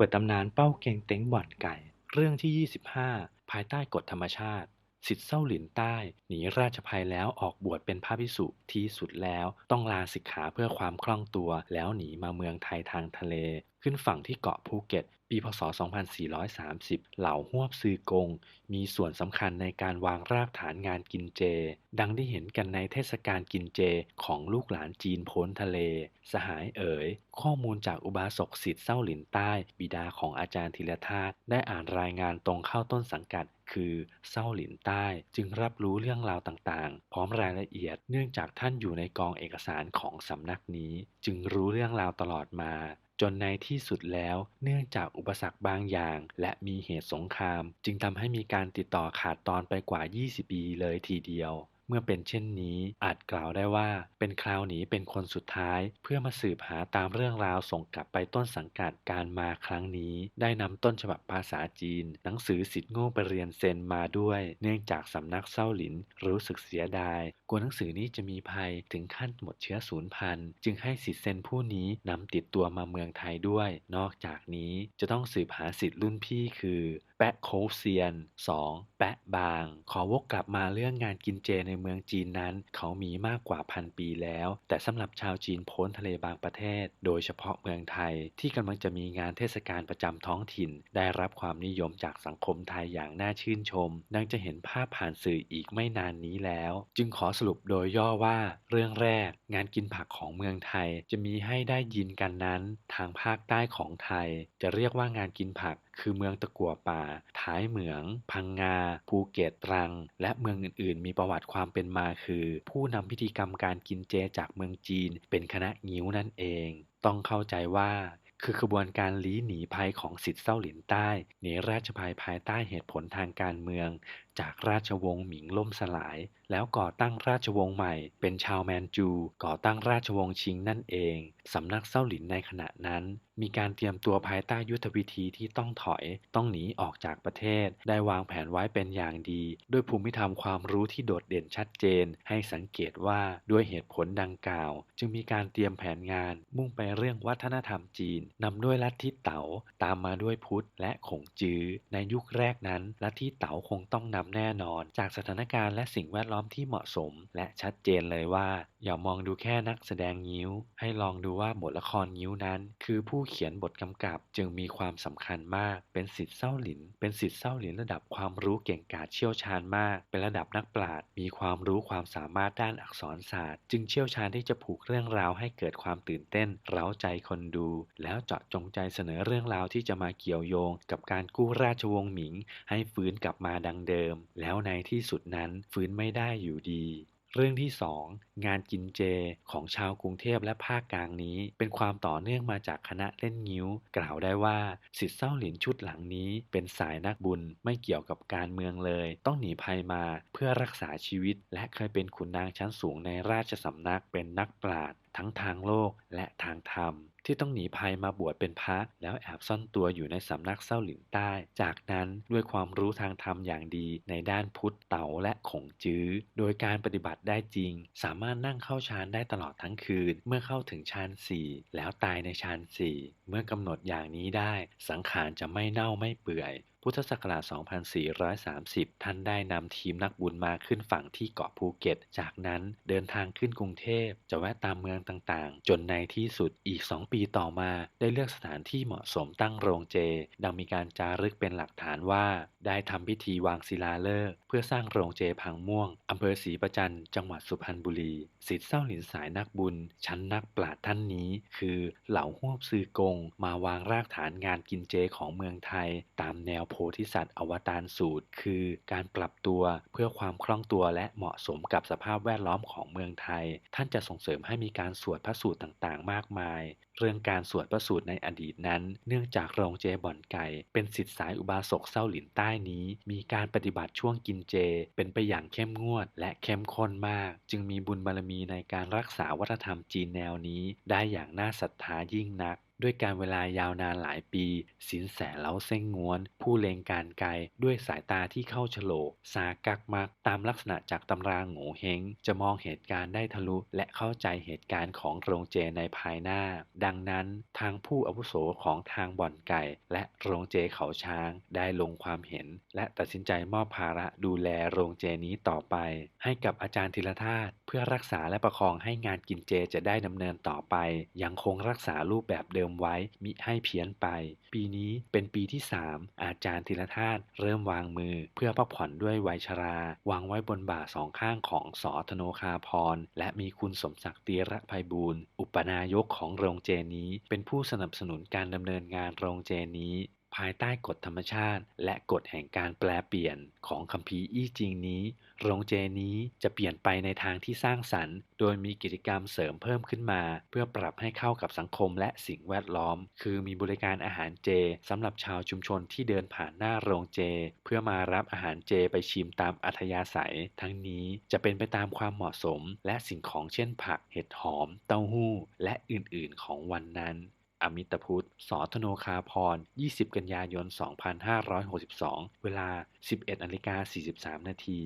เปิดตำนานเป้าเกงเต็งบ่อนไก่ เรื่องที่ 25 ภายใต้กฎธรรมชาติ สิทธิ์เศร้าหลินใต้ หนีราชภัยแล้วออกบวชเป็นพระภิกษุที่สุดแล้ว ต้องลาสิกขาเพื่อความคล่องตัว แล้วหนีมาเมืองไทยทางทะเล ขึ้นฝั่งที่เกาะภูเก็ต ปีพศ 2430 เหล่าฮวบซือกง มีส่วนสำคัญในการวางรากฐานงานกินเจ ดังได้เห็นกันในเทศกาลกินเจของลูกหลานจีนพ้นทะเล สหายเอ๋ย ข้อมูลจากอุบาสกสิทธิ์เศร้าหลินใต้ บิดาของอาจารย์ธีรธาตุได้อ่านรายงานตรงเข้าต้นสังกัด คือเศร้าหลินใต้ จึงรับรู้เรื่องราวต่างๆ พร้อมรายละเอียด เนื่องจากท่านอยู่ในกองเอกสารของสำนักนี้ จึงรู้เรื่องราวตลอดมา จนในที่สุดแล้ว เนื่องจากอุปสรรคบางอย่าง และมีเหตุสงคราม จึงทำให้มีการติดต่อขาดตอนไปกว่า 20 ปีเลยทีเดียว เมื่อเป็นเช่นนี้อาจกล่าวได้ว่า เป็นคราวหนีเป็นคนสุดท้าย เพื่อมาสืบหาตามเรื่องราวส่งกลับไปต้นสังกัดการมาครั้งนี้ ได้นำต้นฉบับภาษาจีน หนังสือสิทธิ์โง่ไปเรียนเซนมาด้วย เนื่องจากสำนักเศร้าหลินรู้สึกเสียดาย กลัวหนังสือนี้จะมีภัยถึงขั้นหมดเชื้อศูนย์พันธุ์จึงให้สิทธิ์เซนผู้นี้นำติดตัวมาเมืองไทยด้วย นอกจากนี้จะต้องสืบหาสิทธิ์รุ่นพี่คือ แปะโคเซียน 2. แปะบาง ขอวกกลับมาเรื่องงานกินเจในเมืองจีนนั้น เขามีมากกว่าพันปีแล้ว แต่สำหรับชาวจีนพ้นทะเลบางประเทศ โดยเฉพาะเมืองไทย ที่กำลังจะมีงานเทศกาลประจำท้องถิ่น ได้รับความนิยมจากสังคมไทยอย่างน่าชื่นชม ดังจะเห็นภาพผ่านสื่ออีกไม่นานนี้แล้ว จึงขอสรุปโดยย่อว่า เรื่องแรก งานกินผักของเมืองไทยจะมีให้ได้ยินกันนั้น ทางภาคใต้ของไทย จะเรียกว่างานกินผัก คือเมืองตะกั่วป่า ท้ายเหมือง พังงา ภูเก็ตตรัง และเมืองอื่นๆ มีประวัติความเป็นมาคือ ผู้นำพิธีกรรมการกินเจจากเมืองจีน เป็นคณะงิ้วนั่นเอง ต้องเข้าใจว่าคือขบวนการลี้หนีภัยของสิทธิ์เศร้าหลินใต้หนีราชภัยภายใต้เหตุผลทางการเมือง จากราชวงศ์หมิงล่มสลาย แล้วก่อตั้งราชวงศ์ใหม่ เป็นชาวแมนจู ก่อตั้งราชวงศ์ชิงนั่นเอง สำนักเศร้าหลินในขณะนั้น มีการเตรียมตัวภายใต้ยุทธวิธีที่ต้องถอย ต้องหนีออกจากประเทศ ได้วางแผนไว้เป็นอย่างดี ด้วยภูมิธรรมความรู้ที่โดดเด่นชัดเจน ให้สังเกตว่าด้วยเหตุผลดังกล่าว จึงมีการเตรียมแผนงาน มุ่งไปเรื่องวัฒนธรรมจีนนำด้วยลัทธิเต๋าตามมาด้วยพุทธและขงจื้อในยุคแรกนั้นลัทธิเต๋าคงต้องนำำแน่นอน จากสถานการณ์และสิ่งแวดล้อมที่เหมาะสม และชัดเจนเลยว่า อย่ามองดูแค่นักแสดงงิ้ว ให้ลองดูว่าบทละครงิ้วนั้น คือผู้เขียนบทกำกับจึงมีความสำคัญมาก เป็นสิทธิ์เศร้าหลิน เป็นสิทธิ์เศร้าหลินระดับความรู้เก่งกาจเชี่ยวชาญมาก เป็นระดับนักปราชญ์มีความรู้ความสามารถด้านอักษรศาสตร์ จึงเชี่ยวชาญที่จะผูกเรื่องราวให้เกิดความตื่นเต้น เร้าใจคนดู แล้วเจาะจงใจเสนอเรื่องราวที่จะมาเกี่ยวโยง กับการกู้ราชวงศ์หมิง ให้ฟื้นกลับมาดังเดิมแล้วในที่สุดนั้นฟื้นไม่ได้อยู่ดี เรื่องที่ 2 งานกินเจของชาวกรุงเทพและภาคกลางนี้ เป็นความต่อเนื่องมาจากคณะเล่นงิ้ว กล่าวได้ว่าสิทธิ์เศร้าหลินชุดหลังนี้ เป็นสายนักบุญไม่เกี่ยวกับการเมืองเลย ต้องหนีภัยมาเพื่อรักษาชีวิต และเคยเป็นขุนนางชั้นสูงในราชสำนักเป็นนักปราชญ์ทั้งทางโลกและทางธรรม ที่ต้องหนีภัยมาบวชเป็นพระแล้วแอบซ่อนตัวอยู่ในสำนักเศร้าหลินใต้ จากนั้นด้วยความรู้ทางธรรมอย่างดีในด้านพุทธเต๋าและขงจื้อ โดยการปฏิบัติได้จริง สามารถนั่งเข้าฌานได้ตลอดทั้งคืน เมื่อเข้าถึงฌานสี่แล้วตายในฌานสี่เมื่อกำหนดอย่างนี้ได้ สังขารจะไม่เน่าไม่เปื่อยพุทธศักราช 2430 ท่านได้นำทีมนักบุญมาขึ้นฝั่งที่เกาะภูเก็ต จากนั้นเดินทางขึ้นกรุงเทพ จะแวะตามเมืองต่างๆ จนในที่สุดอีก 2 ปีต่อมา ได้เลือกสถานที่เหมาะสมตั้งโรงเจ ดังมีการจารึกเป็นหลักฐานว่า ได้ทำพิธีวางศิลาฤกษ์เพื่อสร้างโรงเจพังม่วงอำเภอศรีประจันจังหวัดสุพรรณบุรีสิทธิ์เศร้าหลินสายนักบุญ ชั้นนักปราชญ์ท่านนี้ คือเหล่าฮวบซือกง มาวางรากฐานงานกินเจของเมืองไทย ตามแนวโพธิสัตว์อวตารสูตร คือการปรับตัวเพื่อความคล่องตัวและเหมาะสมกับสภาพแวดล้อมของเมืองไทย ท่านจะส่งเสริมให้มีการสวดพระสูตรต่างๆ มากมาย เรื่องการสวดพระสูตรในอดีตนั้น เนื่องจากโรงเจบ่อนไก่ เป็นสิทธิสายอุบาสกเศร้าหลินใต้นี้ มีการปฏิบัติช่วงกินเจ เป็นไปอย่างเข้มงวด และเข้มข้นมาก จึงมีบุญบารมีในการรักษาวัฒนธรรมจีนแนวนี้ ได้อย่างน่าศรัทธายิ่งนัก ด้วยการเวลายาวนานหลายปี สินแสเล้าเส้งงวน ผู้เลงการไกลด้วยสายตาที่เข้าโฉลกซากักมัก ตามลักษณะจากตำราโง่เฮงจะมองเหตุการณ์ได้ทะลุ และเข้าใจเหตุการณ์ของโรงเจในภายหน้า ดังนั้นทางผู้อาวุโสของทางบ่อนไก่ และโรงเจเขาช้าง ได้ลงความเห็น และตัดสินใจมอบภาระดูแลโรงเจนี้ต่อไป ให้กับอาจารย์ธีรธาตุ เพื่อรักษาและประคองให้งานกินเจจะได้ดำเนินต่อไป ยังคงรักษารูปแบบเดิมไว้มิให้เพี้ยนไป ปีนี้เป็นปีที่ 3 อาจารย์ธีรธาตุเริ่มวางมือ เพื่อพักผ่อนด้วยวัยชรา วางไว้บนบ่าสองข้างของสอธโนคาพร และมีคุณสมศักดิ์ตีระภัยบูรณ์อุปนายกของโรงเจนี้ เป็นผู้สนับสนุนการดำเนินงานโรงเจนี้ ภายใต้กฎธรรมชาติ และกฎแห่งการแปลเปลี่ยนของคัมภีร์อี้จริงนี้ โรงเจนี้จะเปลี่ยนไปในทางที่สร้างสรรค์ โดยมีกิจกรรมเสริมเพิ่มขึ้นมา เพื่อปรับให้เข้ากับสังคมและสิ่งแวดล้อม คือมีบริการอาหารเจสำหรับชาวชุมชนที่เดินผ่านหน้าโรงเจ เพื่อมารับอาหารเจไปชิมตามอัธยาศัย ทั้งนี้จะเป็นไปตามความเหมาะสม และสิ่งของเช่นผัก เห็ดหอม เต้าหู้ และอื่นๆ ของวันนั้น อมิตพุทธสอธโนคาพร 20 กันยายน 2562 เวลา 11นาฬิกา43 นาที